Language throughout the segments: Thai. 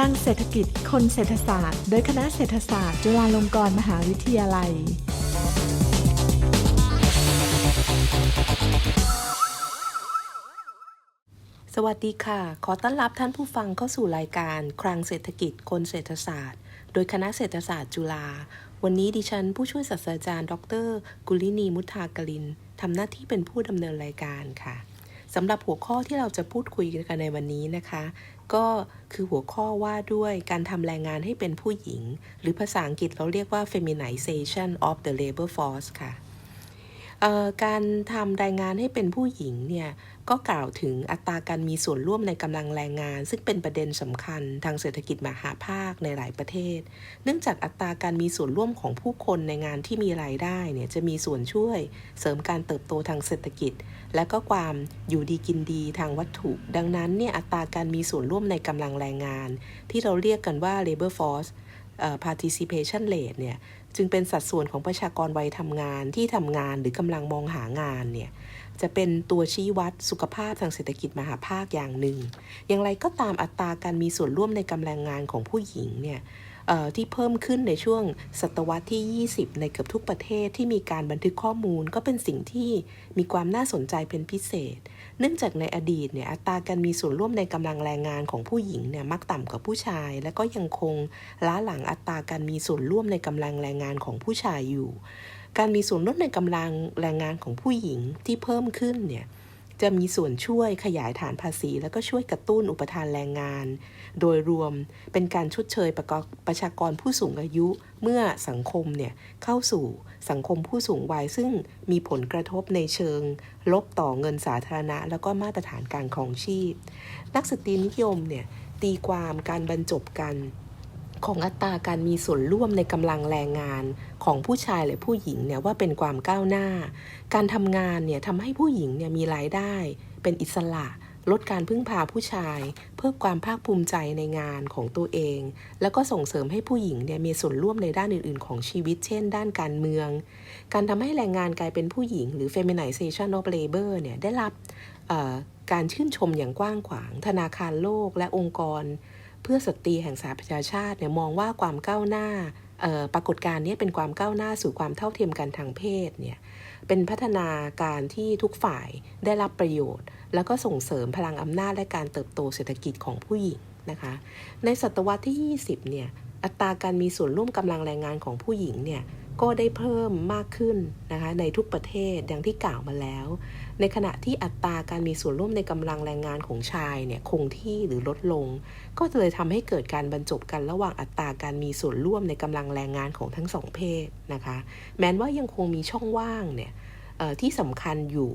สร้างเศรษฐกิจคนเศรษฐศาสตร์ โดยคณะเศรษฐศาสตร์ จุฬาลงกรณ์มหาวิทยาลัย สวัสดีค่ะ ขอต้อนรับท่านผู้ฟังเข้าสู่รายการคลังเศรษฐกิจคนเศรษฐศาสตร์ โดยคณะเศรษฐศาสตร์จุฬา วันนี้ดิฉันผู้ช่วยศาสตราจารย์ ดร กุลินีมุทากลินทำหน้าที่เป็นผู้ดำเนินรายการค่ะสำหรับหัวข้อที่เราจะพูดคุยกันในวันนี้นะคะ ก็คือหัวข้อว่าด้วยการทำแรงงานให้เป็นผู้หญิง หรือภาษาอังกฤษเราเรียกว่า feminization of the labor force ค่ะการทำแรงงานให้เป็นผู้หญิงเนี่ย ก็กล่าวถึงอัตราการมีส่วนร่วมในกำลังแรงงาน ซึ่งเป็นประเด็นสำคัญทางเศรษฐกิจมหาภาคในหลายประเทศ เนื่องจากอัตราการมีส่วนร่วมของผู้คนในงานที่มีรายได้เนี่ยจะมีส่วนช่วย เสริมการเติบโตทางเศรษฐกิจ และก็ความอยู่ดีกินดีทางวัตถุ ดังนั้นเนี่ยอัตราการมีส่วนร่วมในกำลังแรงงาน ที่เราเรียกกันว่า labor force participation rate เนี่ยจึงเป็นสัดส่วนของประชากรวัยทำงานที่ทำงานหรือกำลังมองหางานเนี่ย จะเป็นตัวชี้วัดสุขภาพทางเศรษฐกิจมหาภาคอย่างหนึ่ง อย่างไรก็ตามอัตราการมีส่วนร่วมในกำลังงานของผู้หญิงเนี่ยที่เพิ่มขึ้นในช่วงศตวรรษที่ 20 ในเกือบทุกประเทศที่มีการบันทึกข้อมูลก็เป็นสิ่งที่มีความน่าสนใจเป็นพิเศษ เนื่องจากในอดีตเนี่ยอัตราการมีส่วนร่วมในกำลังแรงงานของผู้หญิงเนี่ยมักต่ำกว่าผู้ชาย และก็ยังคงล้าหลังอัตราการมีส่วนร่วมในกำลังแรงงานของผู้ชายอยู่ การมีส่วนร่วมในกำลังแรงงานของผู้หญิงที่เพิ่มขึ้นเนี่ยจะมีส่วนช่วยขยายฐานภาษี แล้วก็ช่วยกระตุ้นอุปทานแรงงาน โดยรวมเป็นการชดเชยประกอบประชากรผู้สูงอายุเมื่อสังคมเนี่ยเข้าสู่สังคมผู้สูงวัยซึ่งมีผลกระทบในเชิง ลบต่อเงินสาธารณะ แล้วก็มาตรฐานการครองชีพ นักสตรีนิยมเนี่ยตีความการบรรจบกัน ของอัตราการมีส่วนร่วมในกำลังแรงงานของผู้ชายและผู้หญิงเนี่ยว่าเป็นความก้าวหน้า การทำงานเนี่ยทำให้ผู้หญิงเนี่ยมีรายได้ เป็นอิสระ ลดการพึ่งพาผู้ชาย เพิ่มความภาคภูมิใจในงานของตัวเอง แล้วก็ส่งเสริมให้ผู้หญิงเนี่ยมีส่วนร่วมในด้านอื่น ๆ ของชีวิต เช่น ด้านการเมือง การทำให้แรงงานกลายเป็นผู้หญิง หรือ feminization of labor เนี่ยได้รับการชื่นชมอย่างกว้างขวาง ธนาคารโลกและองค์กร เพื่อสตรีแห่งสหประชาชาติเนี่ยมองว่าความก้าวหน้าปรากฏการณ์นี้เป็นความก้าวหน้าสู่ความเท่าเทียมกันทางเพศเนี่ยเป็นพัฒนาการที่ทุกฝ่ายได้รับประโยชน์ แล้วก็ส่งเสริมพลังอำนาจและการเติบโตเศรษฐกิจของผู้หญิงนะคะ ในศตวรรษที่ 20 เนี่ยอัตราการมีส่วนร่วมกำลังแรงงานของผู้หญิงเนี่ยก็ได้เพิ่มมากขึ้นนะคะในทุกประเทศดังที่กล่าวมาแล้ว ในขณะที่อัตราการมีส่วนร่วมในกำลังแรงงานของชายเนี่ยคงที่หรือลดลง ก็เลยทำให้เกิดการบรรจบกันระหว่างอัตราการมีส่วนร่วมในกำลังแรงงานของทั้งสองเพศนะคะ แม้ว่ายังคงมีช่องว่างเนี่ยที่สำคัญอยู่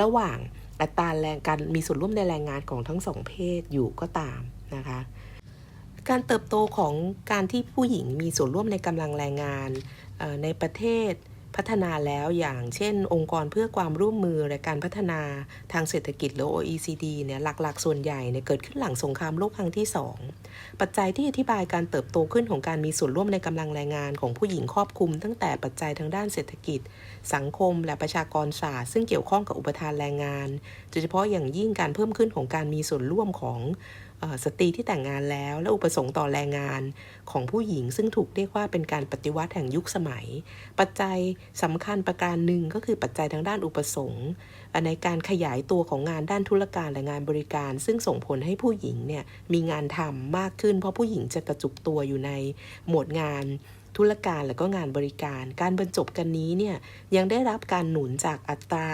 ระหว่างอัตราแรงการมีส่วนร่วมในแรงงานของทั้งสองเพศอยู่ก็ตามนะคะ การเติบโตของการที่ผู้หญิงมีส่วนร่วมในกำลังแรงงานในประเทศ พัฒนาแล้วอย่างเช่น องค์กรเพื่อความร่วมมือและการพัฒนาทางเศรษฐกิจหรือ OECD เนี่ยหลักๆ ส่วนใหญ่เนี่ยเกิดขึ้นหลังสงครามโลกครั้งที่ 2 ปัจจัยที่อธิบายการเติบโตขึ้นของการมีส่วนร่วมในกำลังแรงงานของผู้หญิงครอบคลุม ตั้งแต่ปัจจัยทางด้านเศรษฐกิจ สังคม และประชากรศาสตร์ซึ่งเกี่ยวข้องกับอุปทานแรงงาน โดยเฉพาะอย่างยิ่งการเพิ่มขึ้นของการมีส่วนร่วมของ สตรีที่แต่งงานแล้ว และอุปสงค์ต่อแรงงานของผู้หญิง ซึ่งถูกเรียกว่าเป็นการปฏิวัติแห่งยุคสมัย ปัจจัยสำคัญประการหนึ่งก็คือปัจจัยทางด้านอุปสงค์ ในการขยายตัวของงานด้านธุรการและงานบริการ ซึ่งส่งผลให้ผู้หญิงเนี่ยมีงานทำมากขึ้น เพราะผู้หญิงจะกระจุกตัวอยู่ในหมวดงานธุรการและก็งานบริการ การบรรจบกันนี้เนี่ยยังได้รับการหนุนจากอัตรา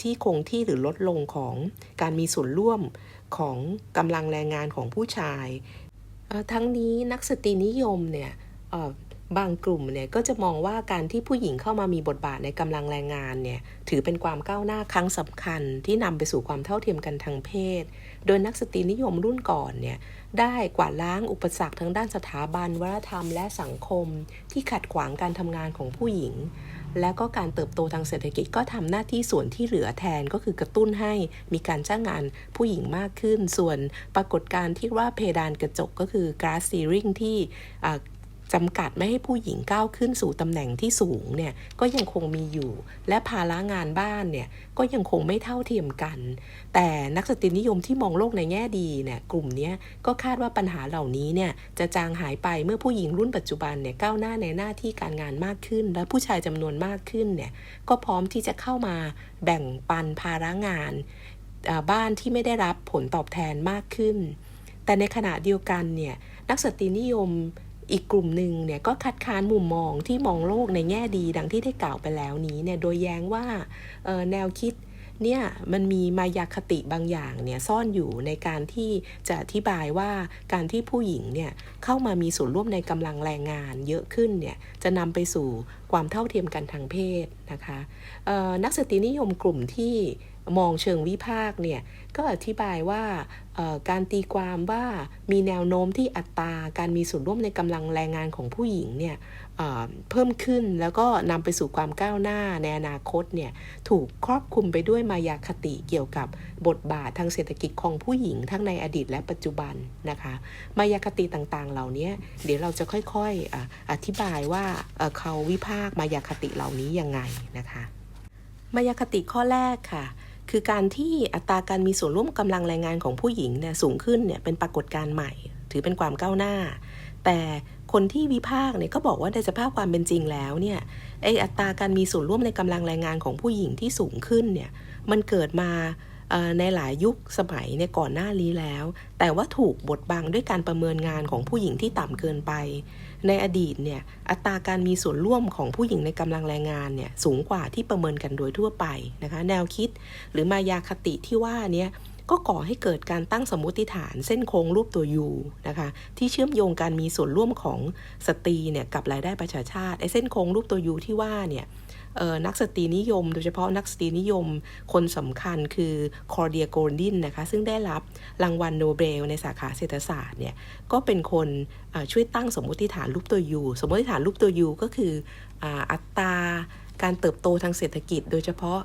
ที่คงที่หรือลดลงของการมีส่วนร่วม ของกำลังแรงงานของผู้ชาย ทั้งนี้นักสตรีนิยมเนี่ยบางกลุ่มเนี่ยก็จะมองว่าการที่ผู้หญิงเข้ามามีบทบาทในกำลังแรงงานเนี่ยถือเป็นความก้าวหน้าครั้งสำคัญที่นำไปสู่ความเท่าเทียมกันทางเพศ โดยนักสตรีนิยมรุ่นก่อนเนี่ย ได้กวาดล้างอุปสรรคทางด้านสถาบันวัฒนธรรมและสังคม ที่ขัดขวางการทำงานของผู้หญิง และก็การเติบโตทางเศรษฐกิจก็ทำหน้าที่ส่วนที่เหลือแทนก็คือกระตุ้นให้มีการจ้างงานผู้หญิงมากขึ้น ส่วนปรากฏการณ์ที่ว่าเพดานกระจกก็คือ glass ceiling ที่ จำกัดไม่ให้ผู้หญิงก้าวขึ้นสู่ตำแหน่งที่สูงเนี่ยก็ยังคงมีอยู่ และภาระงานบ้านเนี่ยก็ยังคงไม่เท่าเทียมกัน แต่นักสตรีนิยมที่มองโลกในแง่ดีเนี่ยกลุ่มนี้ก็คาดว่าปัญหาเหล่านี้เนี่ยจะจางหายไปเมื่อผู้หญิงรุ่นปัจจุบันเนี่ยก้าวหน้าในหน้าที่การงานมากขึ้น และผู้ชายจำนวนมากขึ้นเนี่ยก็พร้อมที่จะเข้ามาแบ่งปันภาระงานบ้านที่ไม่ได้รับผลตอบแทนมากขึ้น แต่ในขณะเดียวกันเนี่ยนักสตรีนิยม อีกกลุ่มหนึ่งเนี่ยก็คัดค้านมุมมองที่มองโลกในแง่ดีดังที่ได้กล่าวไปแล้วนี้เนี่ยโดยแย้งว่าแนวคิดเนี่ยมันมีมายาคติบางอย่างเนี่ยซ่อนอยู่ในการที่จะอธิบายว่าการที่ผู้หญิงเนี่ยเข้ามามีส่วนร่วมในกำลังแรงงานเยอะขึ้นเนี่ยจะนำไปสู่ความเท่าเทียมกันทางเพศนะคะนักสตรีนิยมกลุ่มที่ มองเชิงวิพากษ์เนี่ยก็อธิบายว่าการตีความว่ามีแนวโน้มที่อัตราการมีส่วนร่วมในกำลังแรงงานของผู้หญิงเนี่ยเพิ่มขึ้นแล้วก็นำไปสู่ความก้าวหน้าในอนาคตเนี่ยถูกครอบคลุมไปด้วยมายาคติเกี่ยวกับบทบาททางเศรษฐกิจของผู้หญิงทั้งในอดีตและปัจจุบันนะคะมายาคติต่างๆ เหล่านี้เดี๋ยวเราจะค่อยๆออธิบายว่าเอ่อเขาวิพากษ์มายาคติเหล่านี้ยังไงนะคะมายาคติข้อแรกค่ะ คือการที่อัตราการมีส่วนร่วมกำลังแรงงานของผู้หญิงเนี่ยสูงขึ้นเนี่ยเป็นปรากฏการณ์ใหม่ ถือเป็นความก้าวหน้า แต่คนที่วิพากษ์เนี่ยก็บอกว่าในสภาพความเป็นจริงแล้วเนี่ยไออัตราการมีส่วนร่วมในกำลังแรงงานของผู้หญิงที่สูงขึ้นเนี่ยมันเกิดมาในหลายยุคสมัยในยก่อนหน้านี้แล้ว แต่ว่าถูกบดบังด้วยการประเมินงานของผู้หญิงที่ต่ำเกินไป ในอดีตเนี่ยอัตราการมีส่วนร่วมของผู้หญิงในกำลังแรงงานเนี่ยสูงกว่าที่ประเมินกันโดยทั่วไปนะคะแนวคิดหรือมายาคติที่ว่าเนี้ก็ก่อให้เกิดการตั้งสมมติฐานเส้นโค้งรูปตัวยูนะคะที่เชื่อมโยงการมีส่วนร่วมของสตรีเนี่ยกับรายได้ประชาชาติไอ้เส้นโค้งรูปตัวยูที่ว่าเนี่ย นักสตรีนิยม โดยเฉพาะนักสตรีนิยม คนสำคัญคือคอร์เดียโกลดินนะคะซึ่งได้รับรางวัลโนเบลในสาขาเศรษฐศาสตร์เนี่ยก็เป็นคนช่วยตั้งสมมติฐานรูปตัว U สมมติฐานรูปตัว U ก็คืออัตราการเติบโตทางเศรษฐกิจ โดยเฉพาะ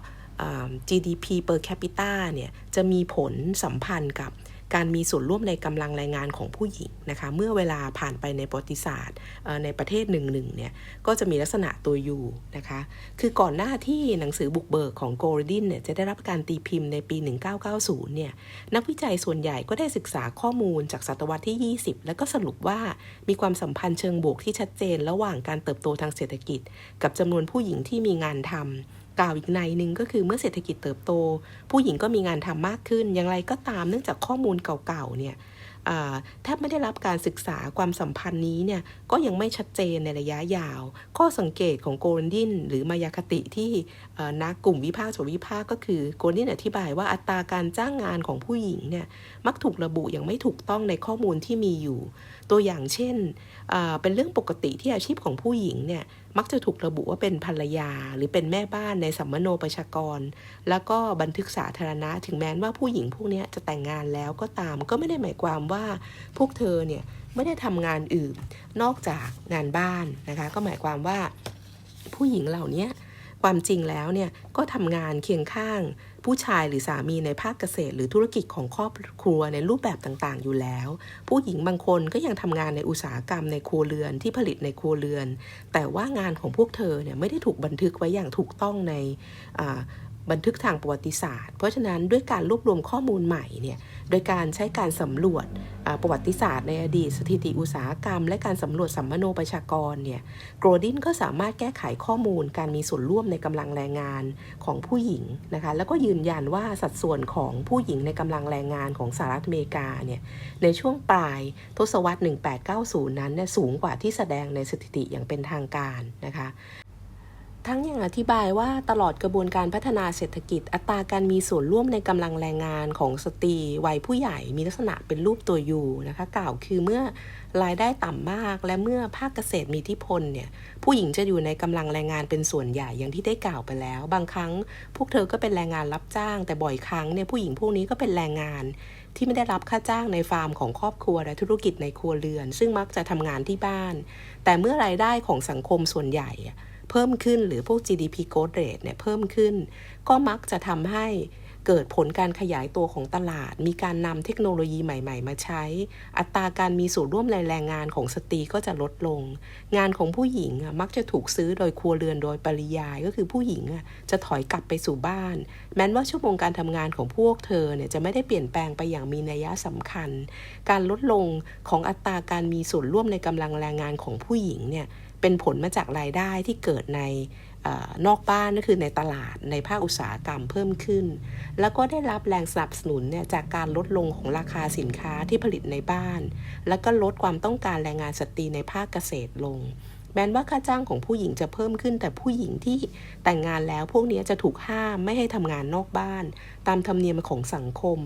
GDP per capita เนี่ยจะมีผลสัมพันธ์กับ การมีส่วนร่วมในกำลังแรงงานของผู้หญิงนะคะเมื่อเวลาผ่านไปในประวัติศาสตร์ในประเทศหนึ่งๆเนี่ยก็จะมีลักษณะตัว U นะคะคือก่อนหน้าที่หนังสือบุกเบิกของโกลดินเนี่ยจะได้รับการตีพิมพ์ในปี 1990เนี่ยนักวิจัยส่วนใหญ่ก็ได้ศึกษาข้อมูลจากศตวรรษที่ 20 แล้วก็สรุปว่ามีความสัมพันธ์เชิงบวกที่ชัดเจน ระหว่างการเติบโตทางเศรษฐกิจ กับจำนวนผู้หญิงที่มีงานทำ กล่าวอีกในหนึ่งก็คือเมื่อเศรษฐกิจเติบโต ผู้หญิงก็มีงานทำมากขึ้น อย่างไรก็ตามเนื่องจากข้อมูลเก่าๆเนี่ยอ่าแทบไม่ได้รับการศึกษาความสัมพันธ์นี้เนี่ยก็ยังไม่ชัดเจนในระยะยาว ข้อสังเกตของโกลดินหรือมายาคติที่นักกลุ่มวิพากษ์สวนวิพากษ์ก็คือโกลดินอธิบายว่าอัตราการจ้างงานของผู้หญิงเนี่ยมักถูกระบุอย่างไม่ถูกต้องในข้อมูลที่มีอยู่ ตัวอย่างเช่น เป็นเรื่องปกติที่อาชีพของผู้หญิงเนี่ยมักจะถูกระบุว่าเป็นภรรยา หรือเป็นแม่บ้านในสัมมโนประชากร แล้วก็บันทึกสาธารณะ ถึงแม้ว่าผู้หญิงพวกนี้จะแต่งงานแล้วก็ตาม ก็ไม่ได้หมายความว่าพวกเธอเนี่ยไม่ได้ทำงานอื่น นอกจากงานบ้านนะคะ ก็หมายความว่าผู้หญิงเหล่านี้ ความจริงแล้วเนี่ยก็ทำงานเคียงข้างผู้ชายหรือสามีในภาคเกษตร หรือธุรกิจของครอบครัวในรูปแบบต่างๆ อยู่แล้ว ผู้หญิงบางคนก็ยังทำงานในอุตสาหกรรมในครัวเรือนที่ผลิตในครัวเรือน แต่ว่างานของพวกเธอเนี่ยไม่ได้ถูกบันทึกไว้อย่างถูกต้องใน บันทึกทางประวัติศาสตร์ เพราะฉะนั้นด้วยการรวบรวมข้อมูลใหม่เนี่ยโดยการใช้การสำรวจประวัติศาสตร์ในอดีตสถิติอุตสาหกรรม และการสำรวจสัมมโนประชากรเนี่ยโกลดินก็สามารถแก้ไขข้อมูลการมีส่วนร่วมในกำลังแรงงานของผู้หญิงนะคะแล้วก็ยืนยันว่าสัดส่วนของผู้หญิงในกำลังแรงงานของสหรัฐอเมริกาเนี่ยในช่วงปลายทศวรรษ 1890 นั้นเนี่ยสูงกว่าที่แสดงในสถิติอย่างเป็นทางการนะคะ ทั้งยังอธิบายว่าตลอดกระบวนการพัฒนาเศรษฐกิจ อัตราการมีส่วนร่วมในกำลังแรงงานของสตรีวัยผู้ใหญ่มีลักษณะเป็นรูปตัวยูนะคะ กล่าวคือเมื่อรายได้ต่ำมากและเมื่อภาคเกษตรมีทธิพลเนี่ยผู้หญิงจะอยู่ในกำลังแรงงานเป็นส่วนใหญ่อย่างที่ได้กล่าวไปแล้ว บางครั้งพวกเธอก็เป็นแรงงานรับจ้าง แต่บ่อยครั้งเนี่ยผู้หญิงพวกนี้ก็เป็นแรงงานที่ไม่ได้รับค่าจ้างในฟาร์มของครอบครัวและธุรกิจในครัวเรือน ซึ่งมักจะทำงานที่บ้าน แต่เมื่อรายได้ของสังคมส่วนใหญ่ เพิ่มขึ้นหรือพวก GDP growth rate เนี่ยเพิ่มขึ้น ก็มักจะทำให้เกิดผลการขยายตัวของตลาด มีการนำเทคโนโลยีใหม่ ๆ มาใช้ อัตราการมีส่วนร่วมในแรงงานของสตรีก็จะลดลง งานของผู้หญิงอะมักจะถูกซื้อโดยครัวเรือนโดยปริยาย ก็คือผู้หญิงอะจะถอยกลับไปสู่บ้าน แม้ว่าชั่วโมงการทำงานของพวกเธอเนี่ยจะไม่ได้เปลี่ยนแปลงไปอย่างมีนัยสำคัญ การลดลงของอัตราการมีส่วนร่วมในกำลังแรงงานของผู้หญิงเนี่ย เป็นผลมาจากรายได้ที่เกิดในอนอกบ้านก็คือในตลาดในภาคอุตสาหกรรมเพิ่มขึ้น แล้วก็ได้รับแรงสนับสนุนเนี่ยจากการลดลงของราคาสินค้าที่ผลิตในบ้าน แล้วก็ลดความต้องการแรงงานสตรีในภาคเกษตรลง แม้ว่าค่าจ้างของผู้หญิงจะเพิ่มขึ้น แต่ผู้หญิงที่แต่งงานแล้วพวกนี้จะถูกห้ามไม่ให้ทำงานนอกบ้าน ตามธรรมเนียมของสังคม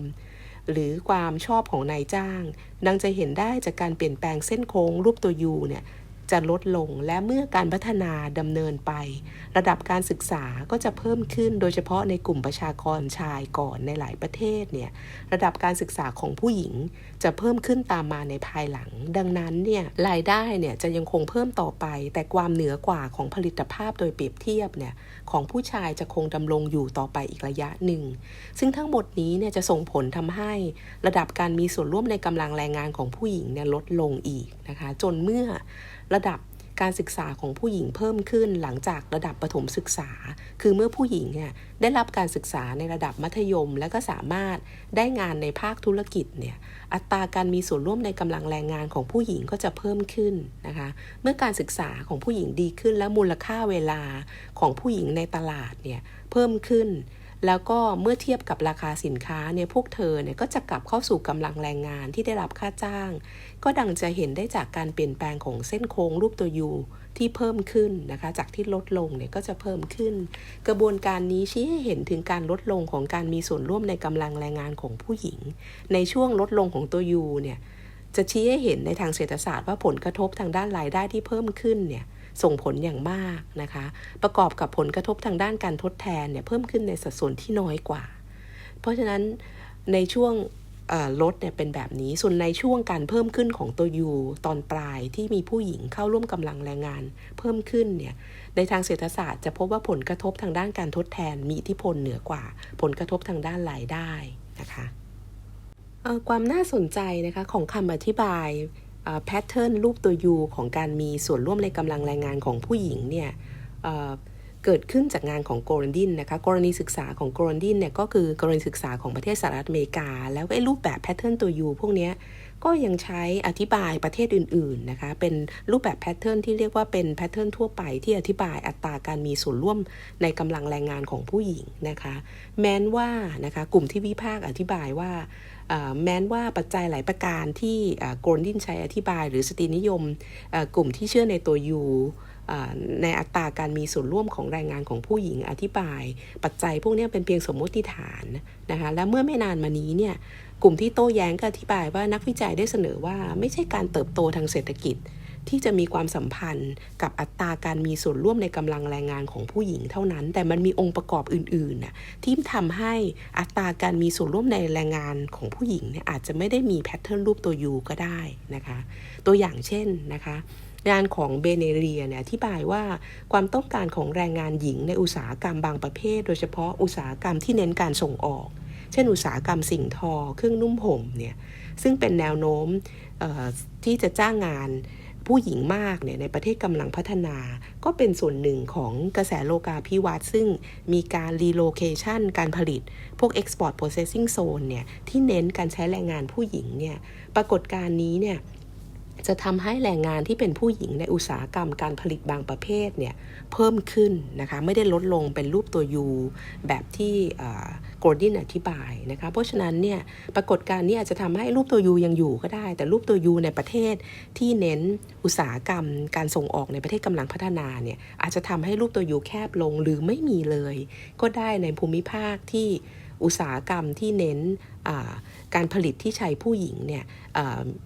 หรือความชอบของนายจ้าง ดังจะเห็นได้จากการเปลี่ยนแปลงเส้นโค้งรูปตัวยูเนี่ย จะลดลงและเมื่อการพัฒนาดำเนินไป ระดับการศึกษาก็จะเพิ่มขึ้นโดยเฉพาะในกลุ่มประชากรชายก่อนในหลายประเทศเนี่ยระดับการศึกษาของผู้หญิงจะเพิ่มขึ้นตามมาในภายหลัง ดังนั้นเนี่ยรายได้เนี่ยจะยังคงเพิ่มต่อไป แต่ความเหนือกว่าของผลิตภาพโดยเปรียบเทียบเนี่ยของผู้ชายจะคงดำรงอยู่ต่อไปอีกระยะหนึ่ง ซึ่งทั้งหมดนี้เนี่ยจะส่งผลทำให้ระดับการมีส่วนร่วมในกำลังแรงงานของผู้หญิงเนี่ยลดลงอีกนะคะ จนเมื่อ ระดับการศึกษาของผู้หญิงเพิ่มขึ้นหลังจากระดับประถมศึกษา คือเมื่อผู้หญิงเนี่ยได้รับการศึกษาในระดับมัธยม และก็สามารถได้งานในภาคธุรกิจเนี่ย อัตราการมีส่วนร่วมในกำลังแรงงานของผู้หญิงก็จะเพิ่มขึ้นนะคะ เมื่อการศึกษาของผู้หญิงดีขึ้นและมูลค่าเวลาของผู้หญิงในตลาดเนี่ยเพิ่มขึ้น แล้วก็เมื่อเทียบกับราคาสินค้าเนี่ยพวกเธอเนี่ยก็จะกลับเข้าสู่กำลังแรงงานที่ได้รับค่าจ้าง ก็ดังจะเห็นได้จากการเปลี่ยนแปลงของเส้นโค้งรูปตัวยูที่เพิ่มขึ้นนะคะ จากที่ลดลงเนี่ยก็จะเพิ่มขึ้น กระบวนการนี้ชี้ให้เห็นถึงการลดลงของการมีส่วนร่วมในกำลังแรงงานของผู้หญิง ในช่วงลดลงของตัวยูเนี่ยจะชี้ให้เห็นในทางเศรษฐศาสตร์ว่าผลกระทบทางด้านรายได้ที่เพิ่มขึ้นเนี่ย ส่งผลอย่างมากนะคะ ประกอบกับผลกระทบทางด้านการทดแทนเนี่ยเพิ่มขึ้นในสัดส่วนที่น้อยกว่า เพราะฉะนั้นในช่วงลดเนี่ยเป็นแบบนี้ ส่วนในช่วงการเพิ่มขึ้นของตัวยูตอนปลายที่มีผู้หญิงเข้าร่วมกำลังแรงงาน เพิ่มขึ้นเนี่ย ในทางเศรษฐศาสตร์จะพบว่าผลกระทบทางด้านการทดแทนมีอิทธิพลเหนือกว่า ผลกระทบทางด้านรายได้นะคะความน่าสนใจนะคะของคำอธิบาย แพทเทิร์นรูปตัวยูของการมีส่วนร่วมในกำลังแรงงานของผู้หญิงเนี่ยเเกิดขึ้นจากงานของโกลนดินนะคะกรณีศึกษาของโกลนดินเนี่ยก็คือกรณีศึกษาของประเทศสหรัฐอเมริกา แล้วไอ้รูปแบบแพทเทิร์นตัวยูพวกนี้ก็ยังใช้อธิบายประเทศอื่นๆนะคะเป็นรูปแบบแพทเทิร์นที่เรียกว่าเป็นแพทเทิร์นทั่วไปที่อธิบายอัตราการมีส่วนร่วมในกำลังแรงงานของผู้หญิงนะคะ แม้นว่านะคะกลุ่มที่วิพากษ์อธิบายว่า แม้นว่าปัจจัยหลายประการที่โกลดินใช้อธิบาย หรือสตรีนิยมกลุ่มที่เชื่อในตัวยูในอัตราการมีส่วนร่วมของแรงงานของผู้หญิงอธิบาย ปัจจัยพวกนี้เป็นเพียงสมมติฐานนะคะและเมื่อไม่นานมานี้เนี่ยกลุ่มที่โต้แย้งก็อธิบายว่านักวิจัยได้เสนอว่าไม่ใช่การเติบโตทางเศรษฐกิจ ที่จะมีความสัมพันธ์กับอัตราการมีส่วนร่วมในกำลังแรงงานของผู้หญิงเท่านั้น แต่มันมีองค์ประกอบอื่นๆน่ะที่ทำให้อัตราการมีส่วนร่วมในแรงงานของผู้หญิงเนี่ยอาจจะไม่ได้มีแพทเทิร์นรูปตัวยูก็ได้นะคะ ตัวอย่างเช่นนะคะงานของเบเนเรียเนี่ยอธิบายว่าความต้องการของแรงงานหญิงในอุตสาหกรรมบางประเภท โดยเฉพาะอุตสาหกรรมที่เน้นการส่งออก เช่นอุตสาหกรรมสิ่งทอ เครื่องนุ่มห่มเนี่ยซึ่งเป็นแนวโน้มที่จะจ้างงาน ผู้หญิงมากเนี่ยในประเทศกำลังพัฒนา ก็เป็นส่วนหนึ่งของกระแสโลกาภิวัตน์ซึ่งมีการรีโลเคชันการผลิต พวก Export Processing Zone เนี่ยที่เน้นการใช้แรงงานผู้หญิงเนี่ยปรากฏการณ์นี้เนี่ย จะทำให้แรงงานที่เป็นผู้หญิงในอุตสาหกรรมการผลิตบางประเภทเนี่ยเพิ่มขึ้นนะคะไม่ได้ลดลงเป็นรูปตัวยูแบบที่โกลดินอธิบายนะคะเพราะฉะนั้นเนี่ยปรากฏการณ์นี้อาจจะทำให้รูปตัวยูยังอยู่ก็ได้ แต่รูปตัวยูในประเทศที่เน้นอุตสาหกรรม การส่งออกในประเทศกำลังพัฒนาเนี่ยอาจจะทำให้รูปตัวยูแคบลงหรือไม่มีเลย ก็ได้ในภูมิภาคที่ อุตสาหกรรมที่เน้นการผลิตที่ใช้ผู้หญิงเนี่ย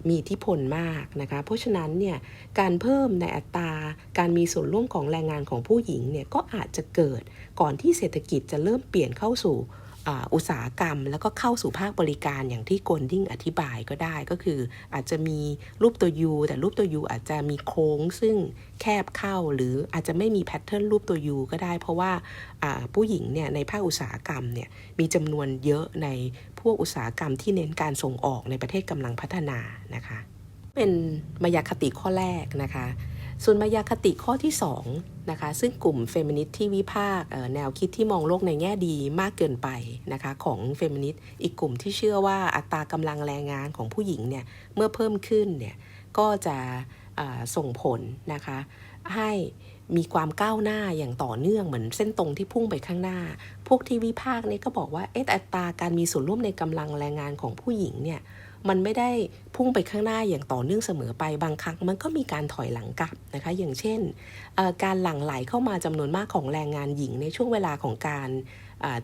มีที่ผลมากนะคะเพราะฉะนั้นเนี่ยการเพิ่มในอัตราการมีส่วนร่วมของแรงงานของผู้หญิงเนี่ยก็อาจจะเกิดก่อนที่เศรษฐกิจจะเริ่มเปลี่ยนเข้าสู่ อุตสาหกรรม แล้วก็เข้าสู่ภาคบริการอย่างที่โกลดิ้งอธิบายก็ได้ก็คือ อาจจะมีรูปตัว U แต่รูปตัว U อาจจะมีโค้งซึ่งแคบเข้าหรืออาจจะไม่มีแพทเทิร์นรูปตัว U ก็ได้ เพราะว่าอ่าผู้หญิงเนี่ยในภาคอุตสาหกรรมเนี่ยมีจำนวนเยอะในพวกอุตสาหกรรมที่เน้นการส่งออกในประเทศกำลังพัฒนานะคะ เป็นมายาคติข้อแรกนะคะ ส่วนมายาคติข้อที่2นะคะซึ่งกลุ่มเฟมินิสต์ที่วิพากษ์แนวคิดที่มองโลกในแง่ดีมากเกินไปนะคะของเฟมินิสต์อีกกลุ่มที่เชื่อว่าอัตรากำลังแรงงานของผู้หญิงเนี่ยเมื่อเพิ่มขึ้นเนี่ยก็จะส่งผลนะคะให้มีความก้าวหน้าอย่างต่อเนื่องเหมือนเส้นตรงที่พุ่งไปข้างหน้า พวกที่วิพากษ์เนี่ยก็บอกว่าเอ๊ะอัตราการมีส่วนร่วมในกำลังแรงงานของผู้หญิงเนี่ย มันไม่ได้พุ่งไปข้างหน้าอย่างต่อเนื่องเสมอไปบางครั้ง มันก็มีการถอยหลังกลับนะคะ อย่างเช่น การหลั่งไหลเข้ามาจำนวนมากของแรงงานหญิงในช่วงเวลาของการ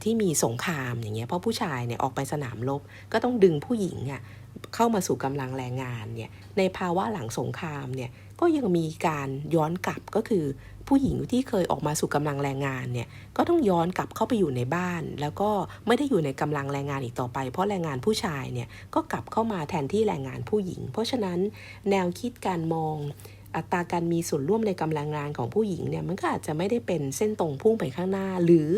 ที่มีสงครามอย่างเงี้ยเพราะผู้ชายเนี่ยออกไปสนามรบก็ต้องดึงผู้หญิงอะเข้ามาสู่กำลังแรงงานเนี่ยในภาวะหลังสงครามเนี่ยก็ยังมีการย้อนกลับก็คือ ผู้หญิงที่เคยออกมาสู่กำลังแรงงานเนี่ยก็ต้องย้อนกลับเข้าไปอยู่ในบ้าน แล้วก็ไม่ได้อยู่ในกำลังแรงงานอีกต่อไป เพราะแรงงานผู้ชายเนี่ยก็กลับเข้ามาแทนที่แรงงานผู้หญิง เพราะฉะนั้นแนวคิดการมองอัตราการมีส่วนร่วมในกำลังงานของผู้หญิงเนี่ยมันก็อาจจะไม่ได้เป็นเส้นตรงพุ่งไปข้างหน้า หรือ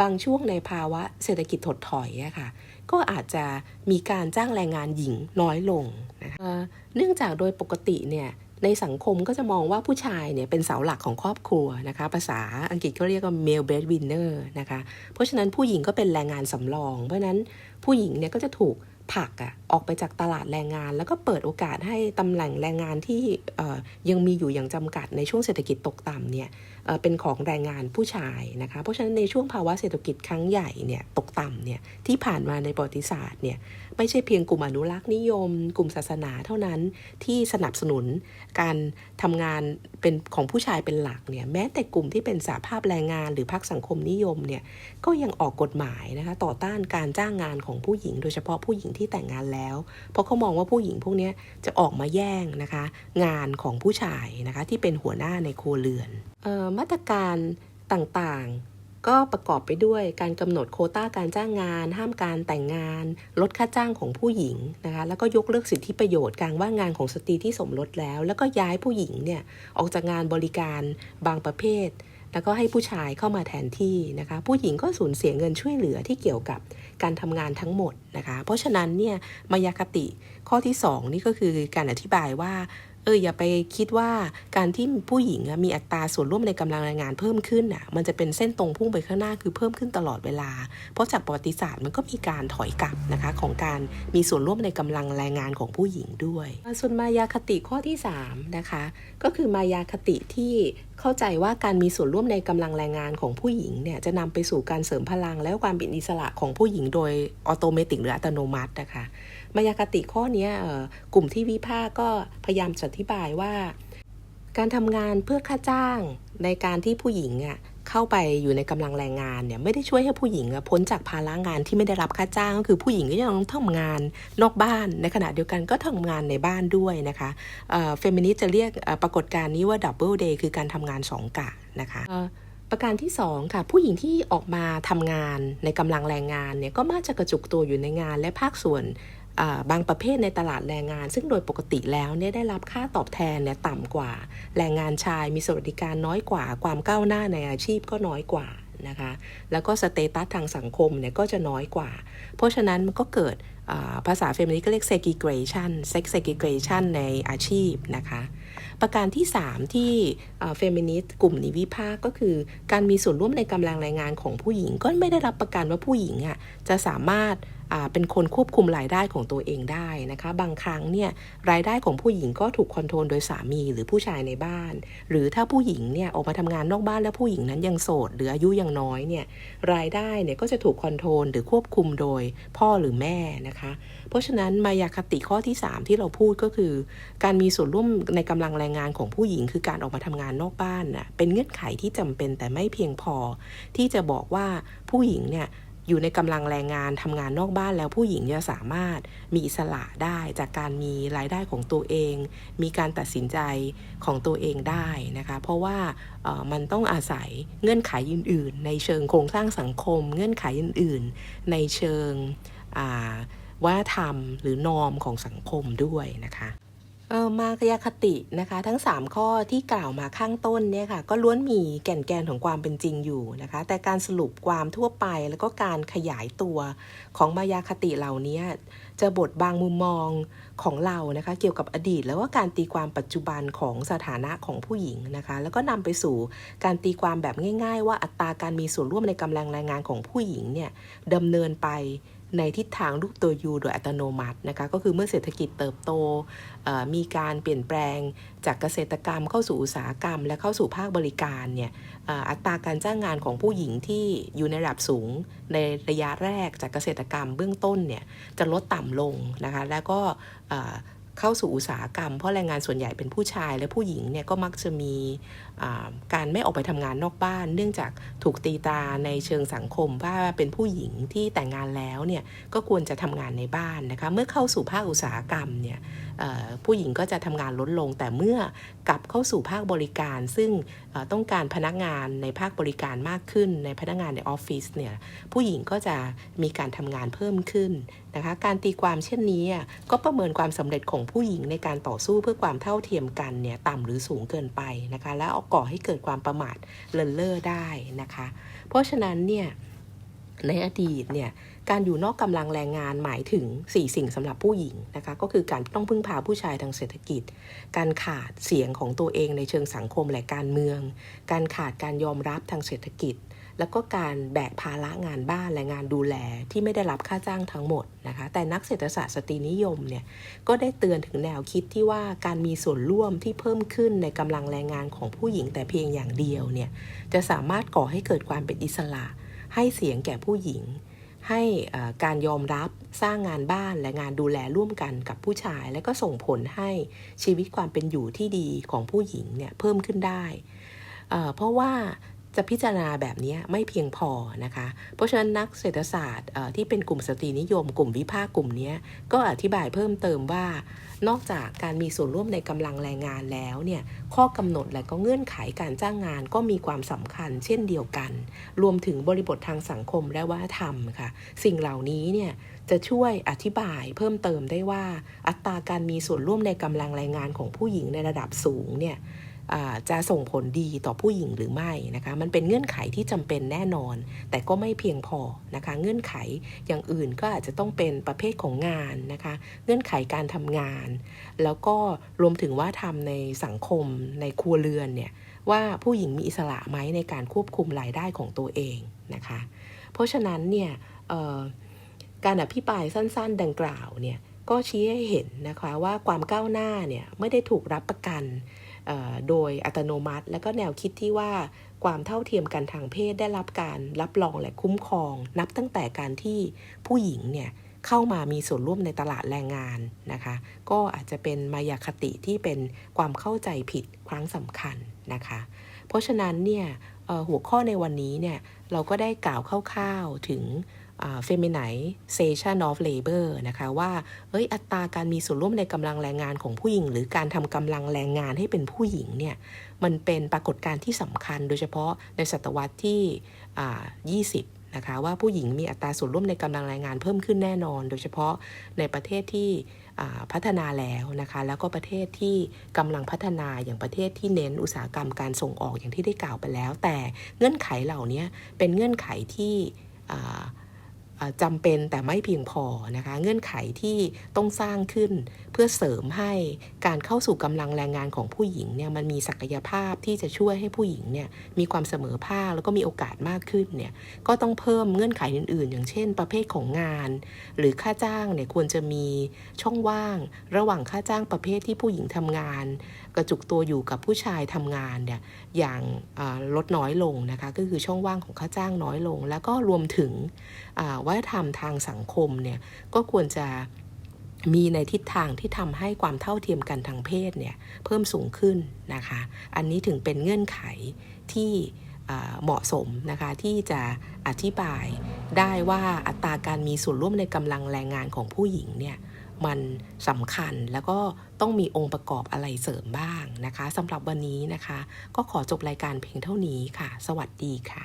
บางช่วงในภาวะเศรษฐกิจถดถอยอะค่ะก็อาจจะมีการจ้างแรงงานหญิงน้อยลงนะคะเนื่องจากโดยปกติเนี่ย ในสังคมก็จะมองว่าผู้ชายเนี่ยเป็นเสาหลักของครอบครัวนะคะ ภาษาอังกฤษก็เรียกว่า male breadwinner นะคะ เพราะฉะนั้นผู้หญิงก็เป็นแรงงานสำรอง เพราะฉะนั้นผู้หญิงเนี่ยก็จะถูกผลักอะออกไปจากตลาดแรงงาน แล้วก็เปิดโอกาสให้ตำแหน่งแรงงานที่ยังมีอยู่อย่างจำกัดในช่วงเศรษฐกิจตกต่ำเนี่ยเเป็นของแรงงานผู้ชายนะคะ เพราะฉะนั้นในช่วงภาวะเศรษฐกิจครั้งใหญ่เนี่ยตกต่ำเนี่ยที่ผ่านมาในประวัติศาสตร์เนี่ย ไม่ใช่เพียงกลุ่มอนุรักษ์นิยม กลุ่มศาสนาเท่านั้นที่สนับสนุนการทำงานเป็นของผู้ชายเป็นหลักเนี่ยแม้แต่กลุ่มที่เป็นสาภาพแรงงานหรือพรรคสังคมนิยมเนี่ยก็ยังออกกฎหมายนะคะต่อต้านการจ้างงานของผู้หญิง โดยเฉพาะผู้หญิงที่แต่งงานแล้ว เพราะเขามองว่าผู้หญิงพวกนี้จะออกมาแย่งนะคะงานของผู้ชายนะคะที่เป็นหัวหน้าในครัวเรือนออมาตรการต่างๆ ก็ประกอบไปด้วยการกำหนดโคต้าการจ้างงาน ห้ามการแต่งงาน ลดค่าจ้างของผู้หญิงนะคะแล้วก็ยกเลิกสิทธิประโยชน์การว่างงานของสตรีที่สมรสแล้ว แล้วก็ย้ายผู้หญิงเนี่ยออกจากงานบริการบางประเภท แล้วก็ให้ผู้ชายเข้ามาแทนที่นะคะผู้หญิงก็สูญเสียเงินช่วยเหลือที่เกี่ยวกับการทำงานทั้งหมดนะคะเพราะฉะนั้นเนี่ยมายาคติข้อที่สองนี่ก็คือการอธิบายว่า เอออย่าไปคิดว่าการที่ผู้หญิงมีอัตราส่วนร่วมในกำลังแรงงานเพิ่มขึ้นอะมันจะเป็นเส้นตรงพุ่งไปข้างหน้าคือเพิ่มขึ้นตลอดเวลา เพราะจากประวัติศาสตร์มันก็มีการถอยกลับนะคะของการมีส่วนร่วมในกำลังแรงงานของผู้หญิงด้วยส่วนมายาคติข้อที่3นะคะก็คือมายาคติที่เข้าใจว่าการมีส่วนร่วมในกำลังแรงงานของผู้หญิงเนี่ยจะนำไปสู่การเสริมพลังและความเป็นอิสระของผู้หญิงโดยออโตเมติกหรืออัตโนมัตินะคะ มายาคติข้อนี้กลุ่มที่วิพากก็พยายามอธิบายว่า การทำงานเพื่อค่าจ้างในการที่ผู้หญิงอะเข้าไปอยู่ในกำลังแรงงานเนี่ยไม่ได้ช่วยให้ผู้หญิงพ้นจากภาระงานที่ไม่ได้รับค่าจ้างก็คือผู้หญิงก็ยังต้องทำงานนอกบ้านในขณะเดียวกันก็ทำงานในบ้านด้วยนะคะเฟมินิสต์จะเรียกปรากฏการณ์นี้ว่าดับเบิลเดย์คือการทำงานสองกะนะคะประการที่ 2 ค่ะ ผู้หญิงที่ออกมาทำงานในกำลังแรงงานเนี่ยก็มักจะกระจุกตัวอยู่ในงานและภาคส่วน บางประเภทในตลาดแรงงาน ซึ่งโดยปกติแล้วเนี่ยได้รับค่าตอบแทนเนี่ยต่ำกว่า แรงงานชายมีสวัสดิการน้อยกว่า ความก้าวหน้าในอาชีพก็น้อยกว่านะคะแล้วก็สเตตัสทางสังคมเนี่ยก็จะน้อยกว่า เพราะฉะนั้นมันก็เกิดภาษาเฟมินิสต์ก็เรียก segregation sex segregation ในอาชีพนะคะ ประการที่ 3 ที่เฟมินิสต์กลุ่มนิวิพากษ์ก็คือ การมีส่วนร่วมในกำลังแรงงานของผู้หญิง ก็ไม่ได้รับประกันว่าผู้หญิงอะจะสามารถเป็นคนควบคุมรายได้ของตัวเองได้นะคะ บางครั้งเนี่ยรายได้ของผู้หญิงก็ถูกคอนโทรลโดยสามีหรือผู้ชายในบ้าน หรือถ้าผู้หญิงเนี่ยออกมาทำงานนอกบ้านแล้วผู้หญิงนั้นยังโสด หรืออายุยังน้อยเนี่ยรายได้เนี่ยก็จะถูกคอนโทรลหรือควบคุมโดยพ่อหรือแม่นะคะ ราะฉะนั้นมายาคติข้อที่ 3 ที่เราพูดก็คือ การมีส่วนร่วมในกำลังแรงงานของผู้หญิง คือการออกมาทำงานนอกบ้านน่ะเป็นเงื่อนไขที่จำเป็นแต่ไม่เพียงพอ ที่จะบอกว่าผู้หญิงเนี่ยอยู่ในกำลังแรงงานทำงานนอกบ้านแล้วผู้หญิงจะสามารถมีอิสระได้จากการมีรายได้ของตัวเอง มีการตัดสินใจของตัวเองได้นะคะเพราะว่ามันต้องอาศัยเงื่อนไขอื่น ๆ ในเชิงโครงสร้างสังคม เงื่อนไขอื่น ๆ ในเชิงอ่า วัฒนธรรมหรือนอมของสังคมด้วยนะคะเออมายาคตินะคะทั้ง 3 ข้อที่กล่าวมาข้างต้นเนี่ยค่ะก็ล้วนมีแก่นแกนของความเป็นจริงอยู่นะคะ แต่การสรุปความทั่วไปแล้วก็การขยายตัวของมายาคติเหล่านี้จะบทบางมุมมองของเรานะคะ เกี่ยวกับอดีต แล้วก็การตีความปัจจุบันของสถานะของผู้หญิงนะคะ แล้วก็นำไปสู่การตีความแบบง่าย ๆ ว่าอัตราการมีส่วนร่วมในกำลังแรงงานของผู้หญิงเนี่ยดำเนินไป ในทิศทางรูปตัวยูโดยอัตโนมัตินะคะก็คือเมื่อเศรษฐกิจเติบโต มีการเปลี่ยนแปลงจากเกษตรกรรมเข้าสู่อุตสาหกรรม และเข้าสู่ภาคบริการเนี่ยอัตราการจ้างงานของผู้หญิงที่อยู่ในระดับสูง ในระยะแรกจากเกษตรกรรมเบื้องต้นเนี่ยจะลดต่ำลงนะคะแล้วก็เข้าสู่อุตสาหกรรม เพราะแรงงานส่วนใหญ่เป็นผู้ชายและผู้หญิงเนี่ยก็มักจะมี การไม่ออกไปทำงานนอกบ้าน เนื่องจากถูกตีตาในเชิงสังคมว่าเป็นผู้หญิงที่แต่งงานแล้วเนี่ยก็ควรจะทำงานในบ้านนะคะเมื่อเข้าสู่ภาคอุตสาหกรรมเนี่ยผู้หญิงก็จะทำงานลดลง แต่เมื่อกลับเข้าสู่ภาคบริการ ซึ่งต้องการพนักงานในภาคบริการมากขึ้น ในพนักงานในออฟฟิศเนี่ยผู้หญิงก็จะมีการทำงานเพิ่มขึ้นนะคะการตีความเช่นนี้ก็ประเมินความสำเร็จของผู้หญิงในการต่อสู้เพื่อความเท่าเทียมกันเนี่ยต่ำหรือสูงเกินไปนะคะและเอาก่อให้เกิดความประมาทเลินเล่อได้นะคะ เพราะฉะนั้นเนี่ยในอดีตเนี่ยการอยู่นอกกำลังแรงงานหมายถึง 4 สิ่งสำหรับผู้หญิงนะคะก็คือการต้องพึ่งพาผู้ชายทางเศรษฐกิจ การขาดเสียงของตัวเองในเชิงสังคมและการเมือง การขาดการยอมรับทางเศรษฐกิจ แล้วก็การแบกภาระงานบ้านและงานดูแลที่ไม่ได้รับค่าจ้างทั้งหมดนะคะ แต่นักเศรษฐศาสตร์สตรีนิยมเนี่ยก็ได้เตือนถึงแนวคิดที่ว่าการมีส่วนร่วมที่เพิ่มขึ้นในกำลังแรงงานของผู้หญิงแต่เพียงอย่างเดียวเนี่ยจะสามารถก่อให้เกิดความเป็นอิสระ ให้เสียงแก่ผู้หญิง ให้การยอมรับสร้างงานบ้านและงานดูแลร่วมกันกับผู้ชาย และก็ส่งผลให้ชีวิตความเป็นอยู่ที่ดีของผู้หญิงเนี่ยเพิ่มขึ้นได้เพราะว่า จะพิจารณาแบบนี้ไม่เพียงพอนะคะ เพราะฉะนั้นนักเศรษฐศาสตร์ที่เป็นกลุ่มสตรีนิยม กลุ่มวิพากษ์กลุ่มนี้ก็อธิบายเพิ่มเติมว่า นอกจากการมีส่วนร่วมในกำลังแรงงานแล้วเนี่ยข้อกำหนดและก็เงื่อนไขการจ้างงานก็มีความสำคัญเช่นเดียวกัน รวมถึงบริบททางสังคมและวัฒนธรรมค่ะ สิ่งเหล่านี้เนี่ยจะช่วยอธิบายเพิ่มเติมได้ว่า อัตราการมีส่วนร่วมในกำลังแรงงานของผู้หญิงในระดับสูงเนี่ย จะส่งผลดีต่อผู้หญิงหรือไม่นะคะ มันเป็นเงื่อนไขที่จำเป็นแน่นอน แต่ก็ไม่เพียงพอนะคะ เงื่อนไขอย่างอื่นก็อาจจะต้องเป็นประเภทของงานนะคะ เงื่อนไขการทำงาน แล้วก็รวมถึงว่าทำในสังคมในครัวเรือนเนี่ยว่าผู้หญิงมีอิสระไหมในการควบคุมรายได้ของตัวเองนะคะ เพราะฉะนั้นเนี่ยการอภิปรายสั้น ๆ ดังกล่าวเนี่ยก็ชี้ให้เห็นนะคะว่าความก้าวหน้าเนี่ยไม่ได้ถูกรับประกัน โดยอัตโนมัติ แล้วก็แนวคิดที่ว่าความเท่าเทียมกันทางเพศได้รับการรับรองและคุ้มครอง นับตั้งแต่การที่ผู้หญิงเนี่ยเข้ามามีส่วนร่วมในตลาดแรงงานนะคะ ก็อาจจะเป็นมายาคติที่เป็นความเข้าใจผิดครั้งสำคัญนะคะ เพราะฉะนั้นเนี่ยหัวข้อในวันนี้เนี่ยเราก็ได้กล่าวคร่าวๆถึง feminization of labor นะคะว่าเอ้ยอัตราการมีส่วนร่วมในกำลังแรงงานของผู้หญิง หรือการทำกำลังแรงงานให้เป็นผู้หญิงเนี่ยมันเป็นปรากฏการณ์ที่สำคัญ โดยเฉพาะในศตวรรษที่อ่า20นะคะว่าผู้หญิงมีอัตราส่วนร่วมในกำลังแรงงานเพิ่มขึ้นแน่นอน โดยเฉพาะในประเทศที่พัฒนาแล้วนะคะแล้วก็ประเทศที่กำลังพัฒนาอย่างประเทศที่เน้นอุตสาหกรรมการส่งออกอย่างที่ได้กล่าวไปแล้ว แต่เงื่อนไขเหล่านี้เป็นเงื่อนไขที่ จำเป็นแต่ไม่เพียงพอนะคะ เงื่อนไขที่ต้องสร้างขึ้น เพื่อเสริมให้การเข้าสู่กำลังแรงงานของผู้หญิงเนี่ยมันมีศักยภาพที่จะช่วยให้ผู้หญิงเนี่ยมีความเสมอภาคแล้วก็มีโอกาสมากขึ้นเนี่ยก็ต้องเพิ่มเงื่อนไขอื่น ๆ อย่างเช่น ประเภทของงาน หรือค่าจ้างเนี่ยควรจะมีช่องว่าง ระหว่างค่าจ้างประเภทที่ผู้หญิงทำงาน กระจุกตัวอยู่กับผู้ชายทำงานเนี่ยอย่างลดน้อยลงนะคะก็คือช่องว่างของค่าจ้างน้อยลง แล้วก็รวมถึงวัฒนธรรมทางสังคมเนี่ยก็ควรจะมีในทิศทางที่ทำให้ความเท่าเทียมกันทางเพศเนี่ยเพิ่มสูงขึ้นนะคะ อันนี้ถึงเป็นเงื่อนไขที่เหมาะสมนะคะที่จะอธิบายได้ว่าอัตราการมีส่วนร่วมในกำลังแรงงานของผู้หญิงเนี่ย มันสำคัญแล้วก็ต้องมีองค์ประกอบอะไรเสริมบ้างนะคะสำหรับวันนี้นะคะ ก็ขอจบรายการเพียงเท่านี้ค่ะ สวัสดีค่ะ